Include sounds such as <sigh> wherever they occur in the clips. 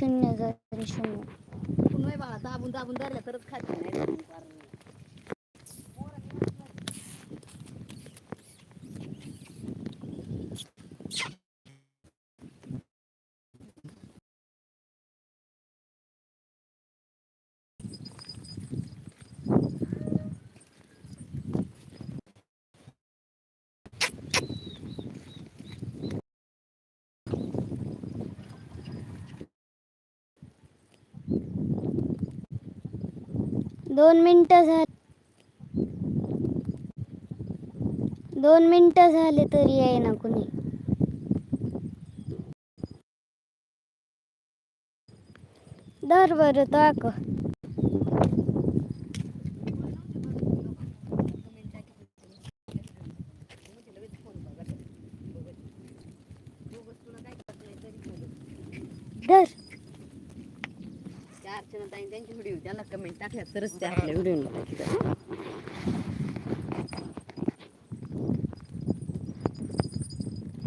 शून्य झिरो शून्य. पुन्हा बाळा दाबून दाबून धरल्या तरच खाते नाही. दोन मिनटं झाली. दोन मिनटं झाले तरी आहे ना कुणी. दर बरं दाख त्या अर्चना ताई त्यांची व्हिडिओ त्यांना कमेंट टाकल्या तरच ते आपल्या व्हिडिओ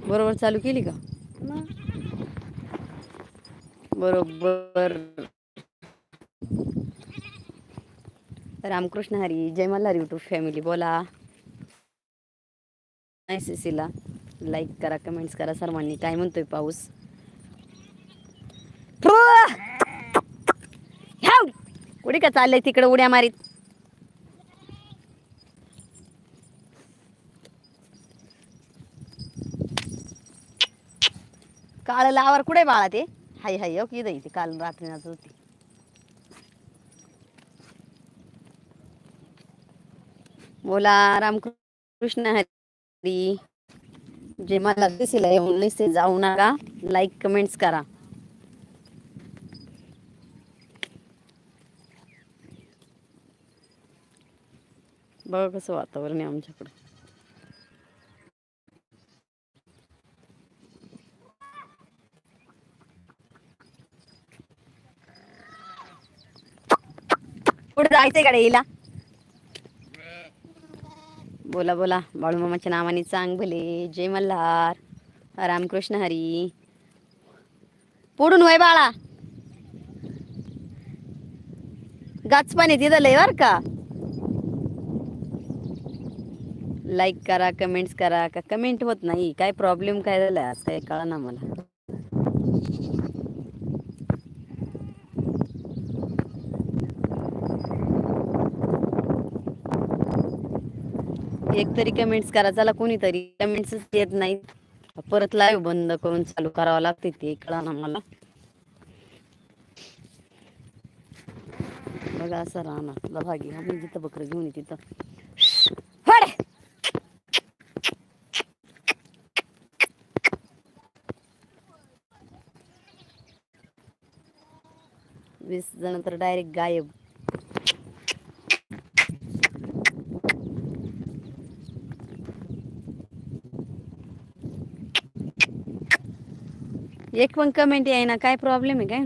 बरोबर चालू केली का? बरोबर. रामकृष्ण हरी जय मल्हार युट्यूब फॅमिली बोला. ला लाईक करा कमेंट्स करा सर्वांनी. काय म्हणतोय पाऊस? उडी का चाललंय तिकडे उड्या मारीत? काळ लावर कुठे बाळा ते? हाय हाय ओके की ते काल रात्री नाच होती. बोला रामकृष्ण हरी. जे मला दिसेल येऊन जाऊ नका. लाईक कमेंट्स करा. बघा कसं वातावरण आहे आमच्याकडे. पुढे जायचंय गाडी येईला बोला बोला. बाळूमामाच्या नावाने चांग भले. जय मल्हार. रामकृष्ण हरी. पुढून वय बाळा. गाच पाणी तिथं लय बर का. लाईक करा कमेंट्स करा का कमेंट होत नाही? काय प्रॉब्लेम काय झालाय आज काय कळा ना मला. एक तरी कमेंट्स करा. चला कोणीतरी कमेंट्स येत नाही परत लाईव्ह बंद करून चालू करावं लागते ते. कळा ना मला. बघा असं राहणार तुला भागी आपण जिथं बकरं घेऊन ये तिथं फड! वीस जण तर डायरेक्ट गायब. एक पण कमेंट आहे ना काय प्रॉब्लेम आहे काय?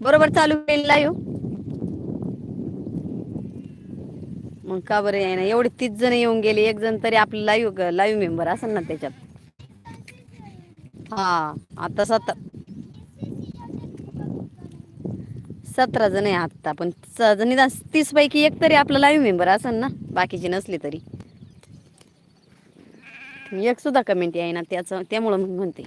बरोबर चालू केलेला लाईव्ह मग का बरं आहे ना एवढे तीस जण येऊन गेले एक जण तरी आपलं लाईव्ह लाईव्ह मेंबर असेल ना त्याच्यात. हा आता सत सतरा जण आहे आता पण निदान तीस पैकी एक तरी आपलं लाईव्ह मेंबर असेल ना बाकीचे नसले तरी. एक सुद्धा कमेंट आहे ना त्याचं त्यामुळं म्हणते.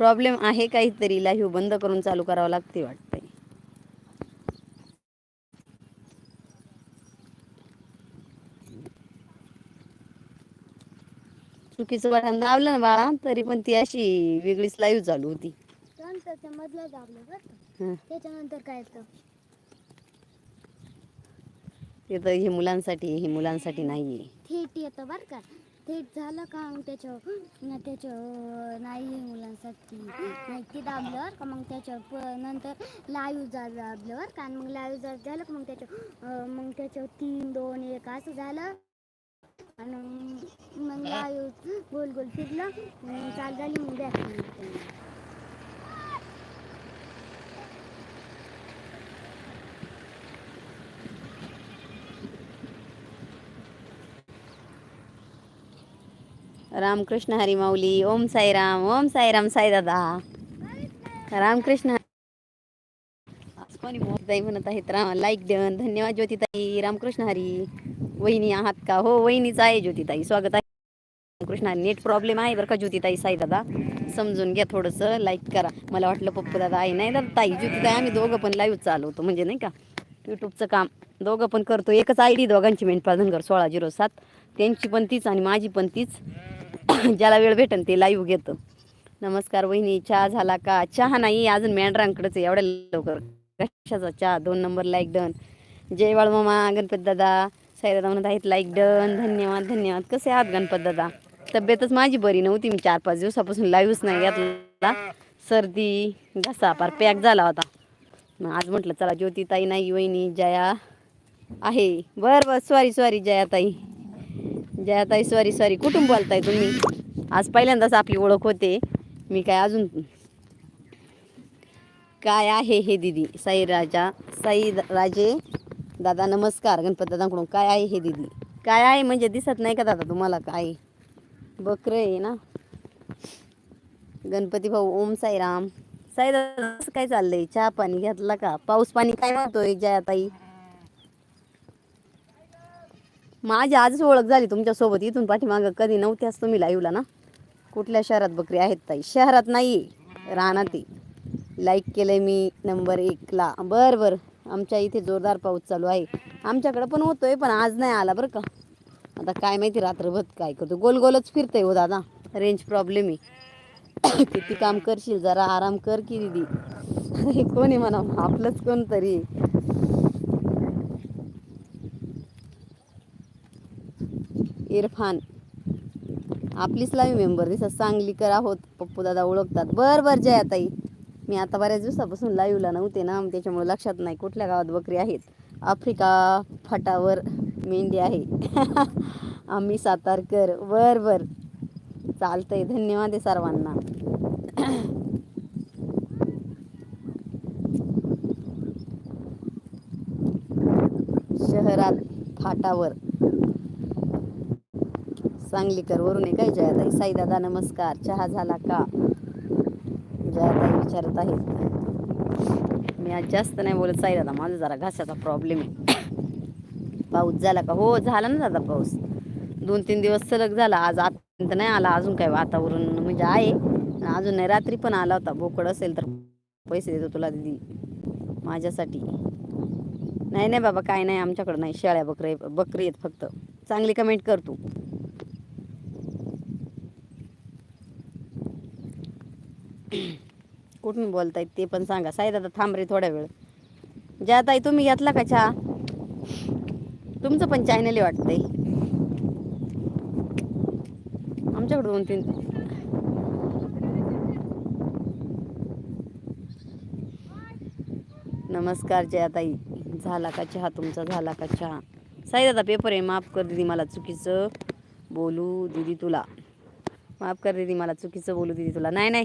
प्रॉब्लेम आहे काहीतरी लाईव्ह बंद करून चालू करावं लागते वाटतंय. चुकीचं बटन दाबलं ना बाळा तरी पण ती अशी वेगळीच लाईव्ह चालू होती. मधलं दाबलं बरं. त्याच्यानंतर काय ते तर हे मुलांसाठी हे मुलांसाठी नाहीये. थेट येतं बरं का? ते झालं का मग त्याच्यावर? त्याच्यावर नाही मुलांसाठी. नाही ते दाबलं का मग त्याच्यावर? नंतर लाईव्ह जात दाबलं का मग लाईव्ह जात झालं का मग त्याच्या मग त्याच्यावर तीन दोन एक असं झालं. आणि मग- मग लाईव्ह गोल गोल फिरलं. चाल झाली मग बॅक रामकृष्ण हरी माऊली ओम साईराम ओम साईराम साई दादा. रामकृष्ण आज कोणी मोहताई म्हणत आहेत राम लाईक देऊन धन्यवाद ज्योतिताई रामकृष्ण हरी. वहिनी आहात का? हो वहिनीच आहे ज्योतिताई. स्वागत आहे. रामकृष्ण हरी नेट प्रॉब्लेम आहे बरं का ज्योतिताई साई दादा. समजून घ्या थोडंसं लाईक करा. मला वाटलं पप्पू दादा आहे. नाही दादा ताई ज्योतिताई आम्ही दोघं पण लाईव्ह चालवतो. म्हणजे नाही का यूट्यूबचं काम. दोघं पण करतो. एकच आय डी दोघांची मेंढपाळ कर सोळा झिरो सात. त्यांची पण तीच आणि माझी पण तीच. <coughs> ज्याला वेळ भेटेल ते लाईव्ह घेतं. नमस्कार वहिनी चहा झाला का? चहा नाही अजून मेंढरांकडेच आहे एवढ्या लवकर. कशाचा चहा? दोन नंबर लाईक डन जयवाळ मामा गणपत दादा. साईदादा म्हणत आहेत लाईक डन धन्यवाद धन्यवाद. कसे आहात गणपत दादा? तब्येतच माझी बरी नव्हती मी चार पाच दिवसापासून लाईव्हच नाही घेतला. सर्दी घसा पार पॅक झाला होता. मग आज म्हटलं चला ज्योतिताई नाही वहिनी जया आहे. बरं बरं सॉरी सॉरी जयाताई. म्हणजे जयाताई सॉरी सॉरी कुठून बोलताय तुम्ही? आज पहिल्यांदाच आपली ओळख होते. मी काय अजून काय आहे हे दिदी? साई राजा साई राजे दादा नमस्कार गणपत दादांकडून काय आहे हे दिदी? काय आहे म्हणजे दिसत नाही का दादा तुम्हाला काय? बकरं आहे ना? गणपती भाऊ ओम साईराम. साई दादा काय चाललंय? चहा पाणी घेतला का? पाऊस पाणी काय म्हणतोय जयाताई? माझी आजच ओळख झाली तुमच्यासोबत. इथून पाठीमागं कधी नव्हत्याच तुम्ही लाईव्हला ना? कुठल्या शहरात बकरी आहेत ताई? शहरात नाही रानात आहे. लाईक केलंय मी नंबर एकला बरं बरं. आमच्या इथे जोरदार पाऊस चालू आहे. आमच्याकडं पण होतो आहे पण आज नाही आला बरं का? आता काय माहिती रात्रभर काय करतो गोल गोलच फिरतंय हो दादा. रेंज प्रॉब्लेम आहे. <coughs> किती काम करशील जरा आराम कर की दिदी. कोणी म्हणा? आपलंच कोणतरी. इरफान. आपलीच लावी मेंबर दिसत सांगलीकर आहोत पप्पू दादा ओळखतात. बर बर जया ताई मी आता बऱ्याच दिवसापासून लाईव्हला नव्हते ना त्याच्यामुळे लक्षात नाही कुठल्या गावात बकरी आहेत. आफ्रिका फाटावर मेंढी आहे. <laughs> आम्ही सातारकर. बर बर. चालतंय. धन्यवाद आहे सर्वांना. <coughs> शहरात फाटावर. सांगलीकर वरून आहे काय जयाताई. साई दादा नमस्कार. चहा झाला का? जयाताई विचारत आहेत. मी आज जास्त नाही बोलत. साई दादा माझा जरा घासाचा प्रॉब्लेम आहे. पाऊस झाला का? हो झाला ना दादा पाऊस. दोन तीन दिवस सलग झाला. आज आतापर्यंत नाही आला. अजून काय वातावरण म्हणजे आहे. अजून नाही रात्री पण आला होता. बोकड असेल तर पैसे देतो तुला दिदी. माझ्यासाठी. नाही नाही बाबा काय नाही. आमच्याकडं नाही. शेळ्या बकरे बकरी आहेत फक्त. चांगली कमेंट कर तू. कुठून बोलतायत ते पण सांगा. साई दादा थांब रे थोड्या वेळ. ज्या ताई तुम्ही घेतला का चहा? तुमचं पण चॅनल वाटतंय. आमच्याकडे दोन तीन. नमस्कार जयाताई. झाला का चहा तुमचा? झाला का चहा? साई दादा पेपर आहे. माफ कर दीदी मला चुकीचं बोलू दीदी तुला. माफ कर दीदी मला चुकीचं बोलू दिदी तुला. नाही नाही.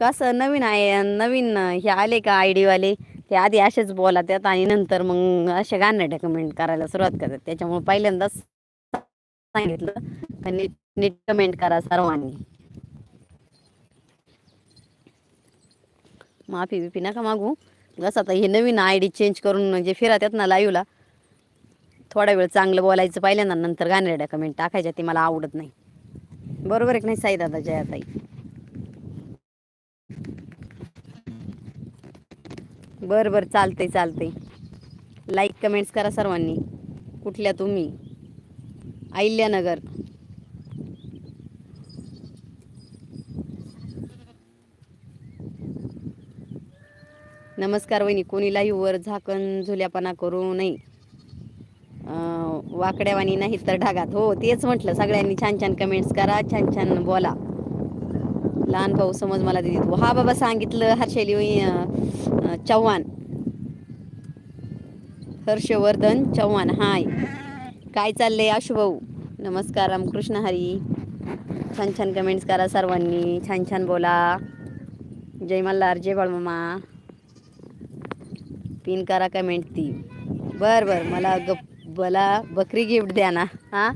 कसं नवीन आहे नवीन हे आले का आय डीवाले ते आधी असेच बोला त्यात आणि नंतर मग असे गाणं कमेंट करायला सुरुवात करतात. त्याच्यामुळे पहिल्यांदाच सांगितलं. नीट नीट कमेंट करा सर्वांनी. माफी बिफी नका मागू. कसं आता हे नवीन आय डी चेंज करून जे फिरतात ना लाईव्हला थोडा वेळ चांगलं बोलायचं पहिल्यांदा नंतर गाणेरड्या कमेंट टाकायच्या ते मला आवडत नाही. बरोबर आहे नाही साई दादा जयाताई? बरं बरं. चालते चालते लाईक कमेंट्स करा सर्वांनी. कुठल्या तुम्ही? अहिल्यानगर. नमस्कार वहिनी कोणी लाईव्हवर झाकण झुल्यापणा करू नये. अं, वाकड्यावानी नाही तर ढागात. हो तेच म्हटलं सगळ्यांनी छान छान कमेंट्स करा छान छान बोला. लहान भाऊ समज मला दिली. तू हा बाबा सांगितलं हर्षेली चव्हाण. हर्षवर्धन चव्हाण हाय. काय चाललंय आशु भाऊ नमस्कार रामकृष्ण हरी. छान छान कमेंट्स करा सर्वांनी. छान छान बोला. जय मल्हार जय बाळमामा. पिन करा कमेंट ती. बर बर. मला गप मला बकरी गिफ्ट द्या ना. हां?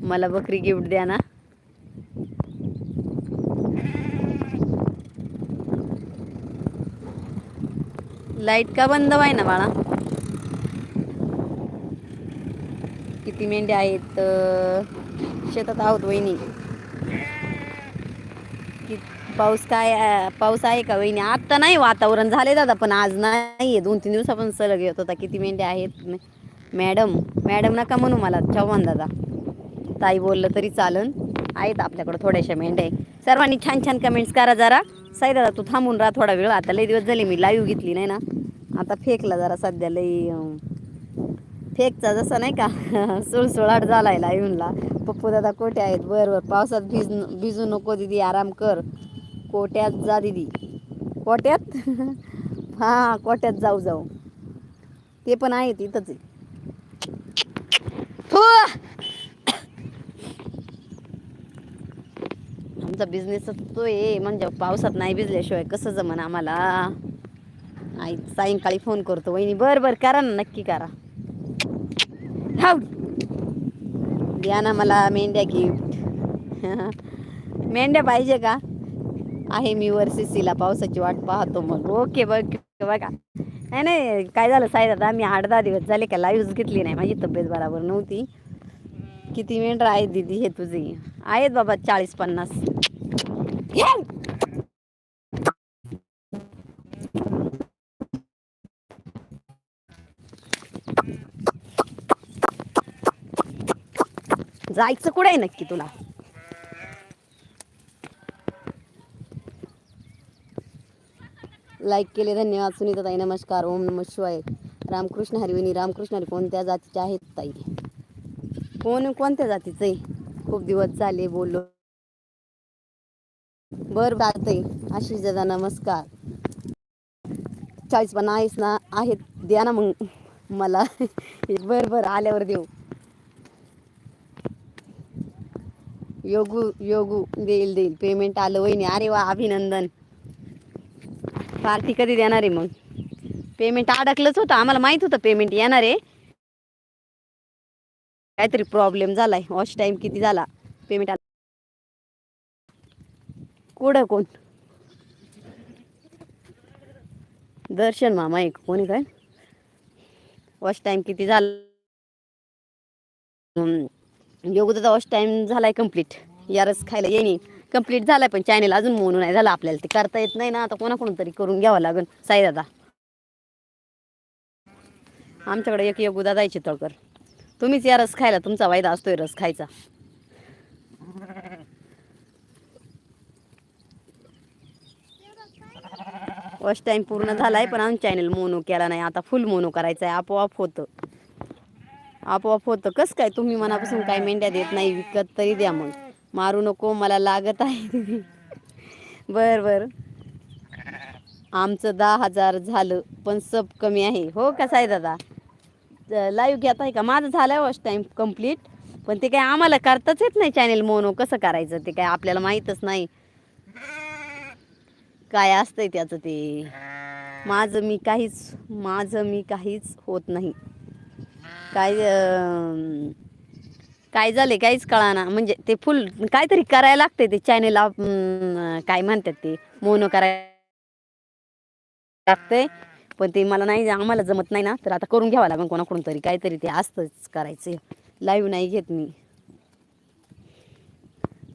मला बकरी गिफ्ट द्या ना. लाइट का बंद व्हाय ना बाळा? किती मेंढ्या आहेत शेतात आहोत वहिनी. कि पाऊस काय पाऊस आहे का वहिनी? आत्ता नाही वातावरण झाले दादा पण आज नाही दोन तीन दिवसापासून सलग येत होता. किती मेंढ्या आहेत? मॅडम मॅडम नका म्हणू मला. चव्हाण दादा. ताई बोललं तरी चालन. आहेत आपल्याकडं थोड्याशा मेंढ्या. आहे. सर्वांनी छान छान कमेंट्स करा जरा. साई दादा तू थांबून राहा थोडा वेळ. आता लई दिवस झाले मी लाईव्ह घेतली नाही ना. आता फेकला जरा सध्या लई फेकचा जसा नाही का <laughs> सुळसुळाट झालाय लाईव्हला पप्पू दादा कोठे आहेत. बरं बरं. पावसात भिज भिजू नको दिदी आराम कर. कोट्यात जा दिदी. कोट्यात? <laughs> हां कोट्यात जाऊ जाऊ. ते पण आहेत इथंच आहे. आमचा बिझनेस तो आहे. म्हणजे पावसात नाही भिजल्याशिवाय कसं जमन आम्हाला? आई सायंकाळी फोन करतो. वहिनी बरं बरं करा ना नक्की करा. हाव. द्या ना मला मेंढ्या गिफ्ट <laughs> मेंढ्या पाहिजे का? आहे मी वर सिसीला पावसाची वाट पाहतो मग. ओके बघ बघा. नाही नाही काय झालं साई दादा मी आठ दहा दिवस झाले का लाईव्ह घेतली नाही. माझी तब्येत बरोबर नव्हती. किती मेंढर आहेत दिदी हे तुझे? आहेत बाबा चाळीस पन्नास. जायचं कुठे आहे नक्की तुला? लाईक केले धन्यवाद. सुनीता ताई नमस्कार. ओम नम शिवाय. रामकृष्ण हरिविनी रामकृष्ण हरी कोणत्या जातीचे आहेत ताई? कोण कोणत्या जातीचं? आहे खूप दिवस झाले बोललो. बर चालतंय. आशिष दादा नमस्कार. चाळीस पण आहेस ना आहेत. द्या ना मग मला. बर बर आल्यावर देऊ. योगू योगू देईल देईल. पेमेंट आलं वहिनी. अरे वा अभिनंदन. पार्टी कधी देणार आहे मग? पेमेंट अडकलंच होतं. आम्हाला माहीत होतं पेमेंट येणार आहे. काहीतरी प्रॉब्लेम झालाय. वॉच टाइम किती झाला? पेमेंट कुठं कोण? दर्शन मामा एक कोणी काय? वॉश टाइम किती झाला? योगदाचा वॉश टाइम झालाय कंप्लीट यारच खायला येईन कंप्लीट झालाय पण चॅनेल अजून म्हणून नाही झाला आपल्याला. ते करता येत नाही ना. आता कोणाकडून तरी करून घ्यावं लागेल साई दादा. आमच्याकडे एक योगदा जायची तळकर तुम्हीच या रस खायला. तुमचा वायदा असतोय रस खायचा. फर्स्ट टाइम पूर्ण झालाय पण आमच्या चॅनल मोनो केला नाही. आता फुल मोनो करायचा आहे आपोआप होतं. आपोआप होतं. कसं काय तुम्ही मनापासून काय मेंढ्या देत नाही विकत तरी द्या मग. मारू नको मला लागत आहे. <laughs> बर बर. आमचं दहा हजार झालं पण सब कमी आहे. हो का साई दादा? लाईव्ह घेत आहे का? माझं झालं फर्स्ट टाइम कंप्लीट पण ते काय आम्हाला करताच येत नाही चॅनेल मोनो. कसं करायचं? ते काय आपल्याला माहीतच नाही. काय असतंय त्याचं ते? माझं मी काहीच माझं मी काहीच होत नाही. काय काय झाले काहीच कळाना. म्हणजे ते फुल काहीतरी करायला लागते ते चॅनेल काय म्हणतात ते मोनो करायला लागतंय. पण ते मला नाही आम्हाला जमत नाही ना. तर आता करून घ्यावं लागेल कोणाकडून तरी. काहीतरी ते असतंच करायचं लाईव्ह नाही घेत मी.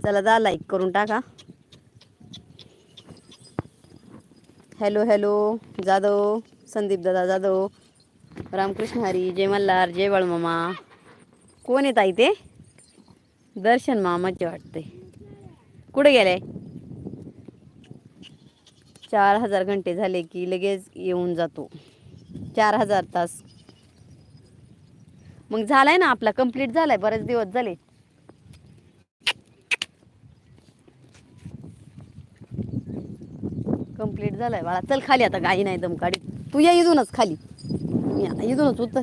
चला जा लाईक करून टाका. हॅलो हॅलो जाधव संदीप दादा जाधव. रामकृष्ण हरी जय मल्हार जय बाळमामा. कोण येत आहे ते? दर्शन मामाचे वाटते. कुठे गेले? चार हजार घंटे झाले की लगेच येऊन जातो. चार हजार तास. मग झालाय ना आपला कंप्लीट झालाय बरेच दिवस झाले. कंप्लीट झालाय बाळा. चल खाली आता गाई नाही दमकाडी तू या इथूनच खाली. मी आता इथूनच उतर.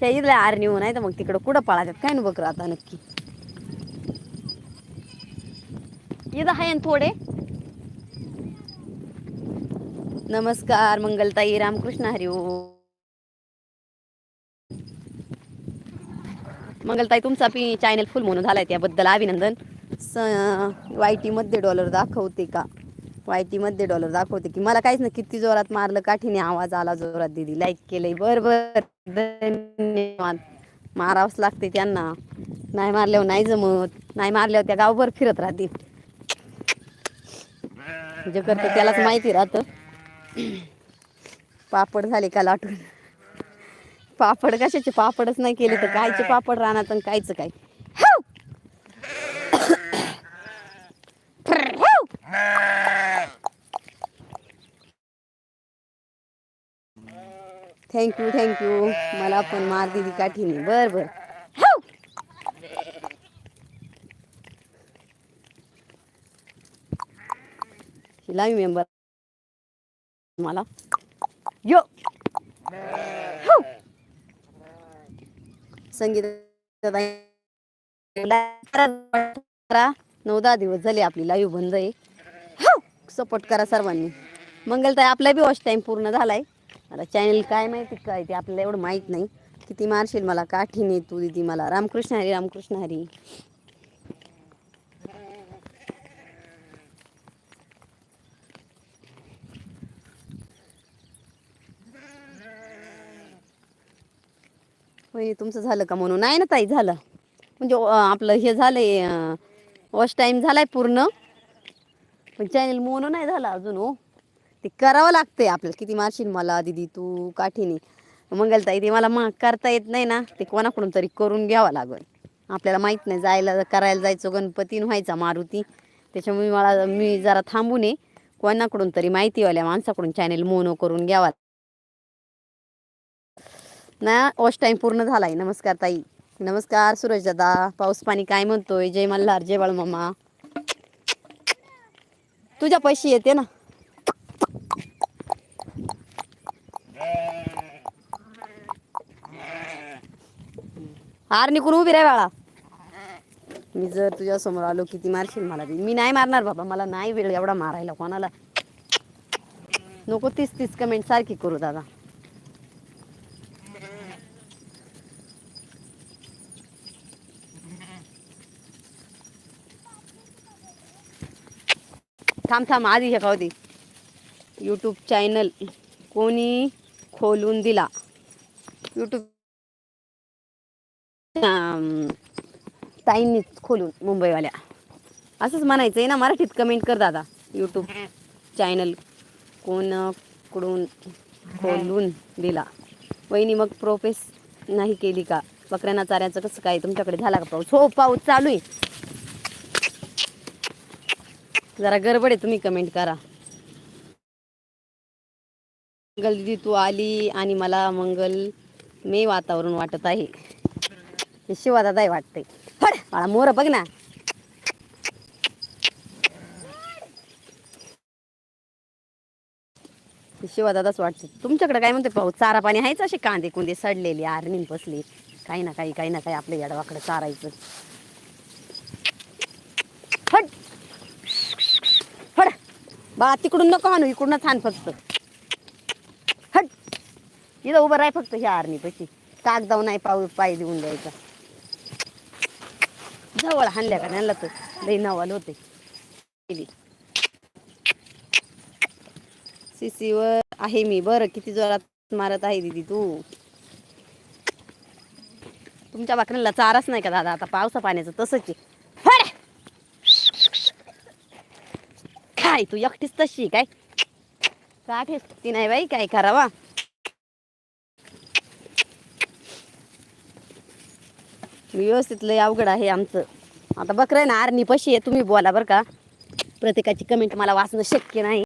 त्या इथल्या आर नेऊ नाही तर मग तिकडं कुठं पळायच्यात काय ना बकरं आता नक्की. इथं आहे थोडे. नमस्कार मंगलताई रामकृष्ण हरी मंगलताई तुमचा पी चॅनल फुल म्हणून झालाय त्याबद्दल अभिनंदन. स वायमध्ये डॉलर दाखवते का? वायटीमध्ये डॉलर दाखवते की मला काहीच नाही किती जोरात मारलं काठीने आवाज आला जोरात दिदी लाईक केलंय बर बर धन्यवाद मारावंच लागते त्यांना नाही मारल्यावर नाही जमत नाही मारल्यावर त्या गावभर फिरत राहते जे करतो त्यालाच माहिती राहतं पापड झाले का लाटून पापड कशाचे पापडच नाही केले तर कायचे पापड राहणार तर कायच काय थँक्यू थँक्यू मला पण मार दिली काठीने. बर बर. लाईव्ह मेंबर मला. यो संगीत नऊ दहा दिवस झाले आपली लाईव्ह बंद आहे. सपोर्ट करा सर्वांनी. मंगलताई आपला बी वॉच टाईम पूर्ण झालाय. आता चॅनल काय माहिती काय ते आपल्याला एवढं माहीत नाही. किती मारशील मला काठीने तू दिदी मला. रामकृष्ण हरी रामकृष्ण हरी. होय तुमचं झालं का म्हणून? नाही ना ताई झालं. म्हणजे आपलं हे झालंय वॉश टाईम झालाय पूर्ण. पण चॅनल मोनो नाही झाला अजून हो. ते करावं लागतंय आपल्याला. किती मारशील मला दिदी तू काठीने. मंगलताई ते मला मग करता येत नाही ना. ते कोणाकडून तरी करून घ्यावं लागल. आपल्याला माहीत नाही जायला करायला जायचं गणपतीन व्हायचा मारुती. त्याच्यामुळे मला मी जरा थांबू ये. कोणाकडून तरी माहितीवाल्या माणसाकडून चॅनेल मोनो करून घ्यावा. ना वॉश टाईम पूर्ण झालाय. नमस्कार ताई. नमस्कार सूरज दादा. पाऊस पाणी काय म्हणतोय? जय मल्हार जय बाळमामा. तुझ्या पैसे येते ना. हार निघून उभी राह बाळा. मी जर तुझ्या समोर आलो किती मारशील मला ती मी नाही मारणार बाबा. मला नाही वेळ एवढा मारायला कोणाला. नको तीस तीस कमेंट सारखी करू दादा. थांब थांब. आधी हे खाऊ दे. यूट्यूब चॅनल कोणी खोलून दिला? यूट्यूब ताईंनीच खोलून मुंबईवाल्या. असंच म्हणायचं आहे ना मराठीत कमेंट कर दादा यूट्यूब चॅनल कोणाकडून खोलून दिला. वहिनी मग प्रोफेस नाही केली का? बकऱ्यांना चाऱ्याचं कसं काय? तुमच्याकडे झाला का पाऊस? हो पाऊस चालू आहे. जरा गडबड आहे तुम्ही कमेंट करा. मंगल दिदी तू आली आणि मला मंगल मे वातावरण वाटत आहे. हे शिवादादाही वाटतंय. फड मला मोर बघ ना. शिवादादाच वाटते तुमच्याकडे काय म्हणते पाहू चारा पाणी आहेच असे कांदे कुंदे सडलेले आरणी बसले. काही ना काही काही ना काही आपल्या याडवाकडे चारायचं. फड फड बा तिकडून नको आणू इकडूनच आण फक्त. हट इथं उभं राह फक्त ह्या आरणी पशी कागदाव नाही पाऊ पाय देऊन द्यायचा. जवळ हाणल्या का आणला तर लई नवाल होते. सीसीवर आहे मी. बरं किती जोरात मारत आहे दीदी तू? तुमच्या बाकऱ्यांना चाराच नाही का दादा? आता पावसा पाण्याचं तसंच आहे. काय तू एकटीच तशी काय? काठेच ती नाही बाई काय करावा? व्यवस्थित लय अवघड आहे आमचं. आता बकरं आहे ना आरणी पशी आहे तुम्ही बोला बरं का. प्रत्येकाची कमेंट मला वाचणं शक्य नाही.